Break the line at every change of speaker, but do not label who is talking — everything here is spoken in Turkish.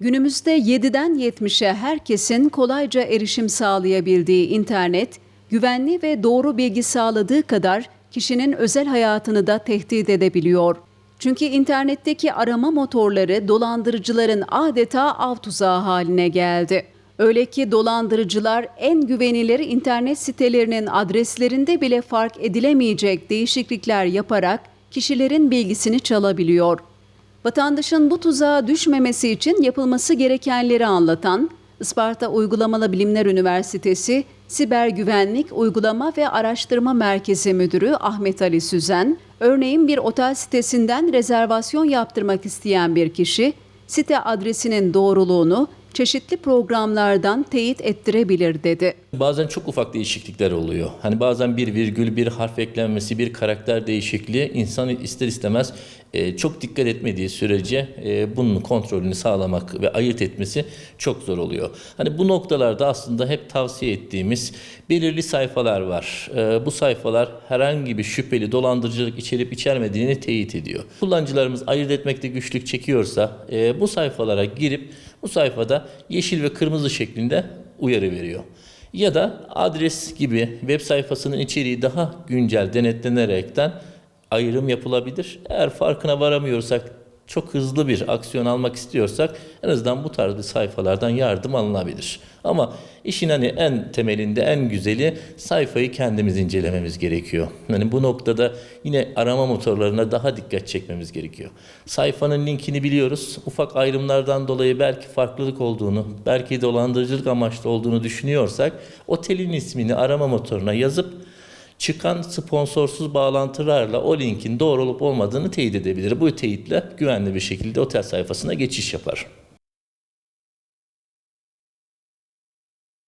Günümüzde 7'den 70'e herkesin kolayca erişim sağlayabildiği internet, güvenli ve doğru bilgi sağladığı kadar kişinin özel hayatını da tehdit edebiliyor. Çünkü internetteki arama motorları dolandırıcıların adeta av tuzağı haline geldi. Öyle ki dolandırıcılar en güvenilir internet sitelerinin adreslerinde bile fark edilemeyecek değişiklikler yaparak kişilerin bilgisini çalabiliyor. Vatandaşın bu tuzağa düşmemesi için yapılması gerekenleri anlatan Isparta Uygulamalı Bilimler Üniversitesi Siber Güvenlik Uygulama ve Araştırma Merkezi Müdürü Ahmet Ali Süzen, örneğin bir otel sitesinden rezervasyon yaptırmak isteyen bir kişi, site adresinin doğruluğunu çeşitli programlardan teyit ettirebilir dedi.
Bazen çok ufak değişiklikler oluyor. Hani bazen bir virgül, bir harf eklenmesi, bir karakter değişikliği insan ister istemez e, çok dikkat etmediği sürece e, bunun kontrolünü sağlamak ve ayırt etmesi çok zor oluyor. Hani bu noktalarda aslında hep tavsiye ettiğimiz belirli sayfalar var. E, bu sayfalar herhangi bir şüpheli dolandırıcılık içerip içermediğini teyit ediyor. Kullanıcılarımız ayırt etmekte güçlük çekiyorsa bu sayfalara girip bu sayfada yeşil ve kırmızı şeklinde uyarı veriyor. Ya da adres gibi web sayfasının içeriği daha güncel denetlenerekten ayrım yapılabilir. Eğer farkına varamıyorsak, çok hızlı bir aksiyon almak istiyorsak en azından bu tarz bir sayfalardan yardım alınabilir. Ama işin hani en temelinde en güzeli sayfayı kendimiz incelememiz gerekiyor. Yani bu noktada yine arama motorlarına daha dikkat çekmemiz gerekiyor. Sayfanın linkini biliyoruz. Ufak ayrımlardan dolayı belki farklılık olduğunu, belki dolandırıcılık amaçlı olduğunu düşünüyorsak otelin ismini arama motoruna yazıp çıkan sponsorsuz bağlantılarla o linkin doğru olup olmadığını teyit edebilir. Bu teyitle güvenli bir şekilde otel sayfasına geçiş yapar.